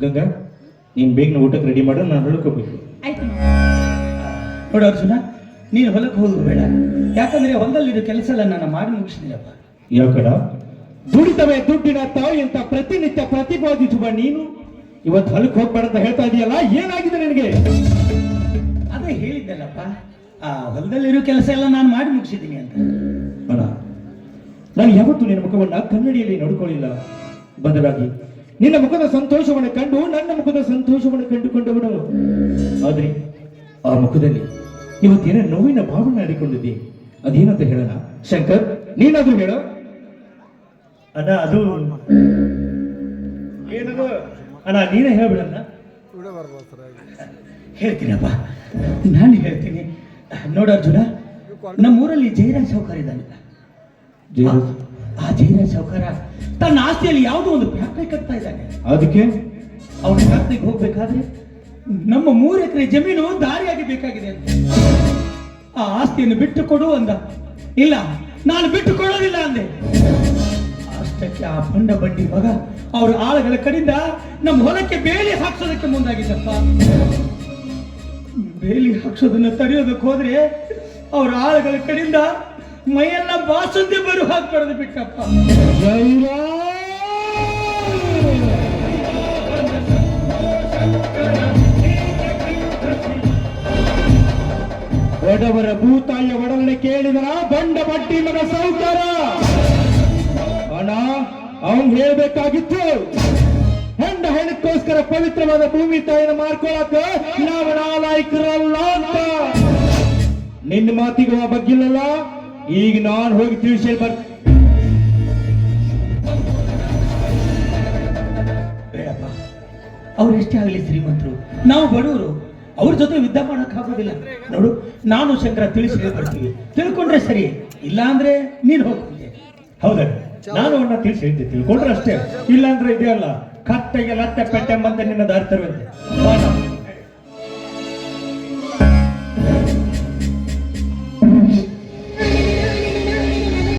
ಗಂಗಾ ನೀನು ಬೇಗನೆ ಊಟಕ್ಕೆ ರೆಡಿ ಮಾಡು ನಾನು ಹೇಳ್ಕೋಬೇಕು ಆಯ್ತು ನೋಡು ಅರ್ಜುನ ನೀನು ಹೊಲಕ್ಕೆ ಹೋಗೋದು ಬೇಡ. ಯಾಕಂದ್ರೆ ಹೊಲದಲ್ಲಿರೋ ಕೆಲಸ ಎಲ್ಲ ನಾನು ಮಾಡಿ ಮುಗಿಸಿದೆಯಪ್ಪ ಯಾಕಡ ದುಡಿತವೆ ದುಡ್ಡಿನ ತಾಯಿ ಅಂತ ಪ್ರತಿನಿತ್ಯ ಪ್ರತಿಪಾದಿಸುವ ನೀನು? ಇವತ್ತು ಹೊಲಕ್ಕೆ ಹೋಗ್ಬೇಡ ಅಂತ ಹೇಳ್ತಾ ಇದೆಯಲ್ಲ ಏನಾಗಿದೆ ನಿನಗೆ? ಅದೇ ಹೇಳಿದ್ದಲ್ಲಪ್ಪ ಆ ಹೊಲದಲ್ಲಿರೋ ಕೆಲಸ ಎಲ್ಲ ನಾನು ಮಾಡಿ ಮುಗಿಸಿದ್ದೀನಿ ಅಂತ. ಅಣ್ಣ ನಾನು ಯಾವತ್ತೂ ನಿನ್ನ ಮುಖವನ್ನ ಕನ್ನಡಿಯಲ್ಲಿ ನೋಡ್ಕೊಳ್ಳಿಲ್ಲ. ಬದಲಾಗಿ ನಿನ್ನ ಮುಖದ ಸಂತೋಷವನ್ನು ಕಂಡು ನನ್ನ ಮುಖದ ಸಂತೋಷವನ್ನು ಕಂಡುಕೊಂಡವನು. ಆದ್ರೆ ಆ ಮುಖದಲ್ಲಿ ಇವತ್ತೇನ ನೋವಿನ ಭಾವನೆ ಆಡಿಕೊಂಡಿದ್ದೀನಿ ಅದೇನಂತ ಹೇಳೋಣ? ಶಂಕರ್ ನೀನಾದ್ರೂ ಹೇಳ. ಅಣ್ಣ ಅದು ಏನದು? ಅಣ್ಣ ನೀನೇ ಹೇಳ್ಬಿಡಣ್ಣ. ಹೇಳ್ತೀನಪ್ಪ. ನಾನು ಹೇಳ್ತೀನಿ. ನೋಡ ಅರ್ಜುನ ನಮ್ಮೂರಲ್ಲಿ ಜಯರಾಜ್ ಸಾವುಕಾರ ಇದ್ದಾನೆ. ಜಯರಾಜ್. ಆ ಜಯರಾಜ್ ಸಾವುಕಾರ ತನ್ನ ಆಸ್ತಿಯಲ್ಲಿ ಯಾವುದೋ ಒಂದು ಫ್ಯಾಕ್ಟ್ರಿ ಕಟ್ತಾ ಇದ್ದಾನೆ. ಅದಕ್ಕೆ? ಅವನ ಫ್ಯಾಕ್ಟ್ರಿಗೆ ಹೋಗ್ಬೇಕಾದ್ರೆ ನಮ್ಮ ಮೂರು ಎಕರೆ ಜಮೀನು ದಾರಿಯಾಗಿ ಬೇಕಾಗಿದೆ ಅಂತ. ಆ ಆಸ್ತಿಯನ್ನು ಬಿಟ್ಟು ಕೊಡು ಅಂದ. ಇಲ್ಲ ನಾನು ಬಿಟ್ಟು ಕೊಡೋದಿಲ್ಲ ಅಂದೆ. ಅಷ್ಟಕ್ಕೆ ಆ ಬಂಡ ಬಂಡಿ ಮಗ ಅವ್ರ ಆಳುಗಳ ಕಡೆಯಿಂದ ನಮ್ಮ ಹೊಲಕ್ಕೆ ಬೇಲಿ ಹಾಕ್ಸೋದಕ್ಕೆ ಮುಂದಾಗಿದ್ದಪ್ಪ. ಬೇಲಿ ಹಾಕ್ಸೋದನ್ನ ತಡೆಯೋದಕ್ಕೆ ಹೋದ್ರೆ ಅವ್ರ ಆಳುಗಳ ಕಡೆಯಿಂದ ಮೈಯೆಲ್ಲ ಬಾಸುಂದಿ ಬರು ಹಾಕಿ ಬರೆದು ಬಿಟ್ಟಪ್ಪ. ಒಡವರ ಭೂತಾಯಿಯ ಒಡವನೆ ಕೇಳಿದರ ಬಂಡ ಬಟ್ಟಿ ಮನ ಸೌಕಾರ. ಅಣ್ಣ, ಅವನ್ ಹೇಳ್ಬೇಕಾಗಿತ್ತು. ಹೆಂಡ ಹೆಣಕ್ಕೋಸ್ಕರ ಪವಿತ್ರವಾದ ಭೂಮಿ ತಾಯಿನ ಮಾರ್ಕೊಳಕ ನಾವು ನಾಲಾಯಕರಲ್ಲ ಅಂತ. ನಿನ್ನ ಮಾತಿಗೆ ಬಗ್ಗಿಲ್ಲಲ್ಲ ಈಗ ನಾನು ಹೋಗಿ ತಿಳಿಸಿ ಬರ್ ಬೇಡಪ್ಪ ಅವ್ರು ಎಷ್ಟೇ ಆಗಲಿ ಶ್ರೀಮಂತರು ನಾವು ಬಡವರು ಅವ್ರ ಜೊತೆ ಯುದ್ಧ ಮಾಡಕ್ ಆಗೋದಿಲ್ಲ. ನೋಡು ನಾನು ಶಂಕರ ತಿಳಿಸಿ ಬರ್ತೀವಿ ತಿಳ್ಕೊಂಡ್ರೆ ಸರಿ ಇಲ್ಲ ಅಂದ್ರೆ ನೀನು ಹೋಗ್ತೀನಿ ಹೌದಾ? ನಾನು ಅವನ್ನ ತಿಳಿಸಿ ಹೇಳ್ತೀನಿ. ತಿಳ್ಕೊಂಡ್ರೆ ಅಷ್ಟೇ. ಇಲ್ಲಾಂದ್ರೆ ಇದೆಯಲ್ಲ ಕತ್ತೆಗೆ ಲತ್ತೆ ಪೆಟ್ಟೆ ಬಂದೆ ನಿನ್ನ ದಾರಿ ತರುವಂತೆ.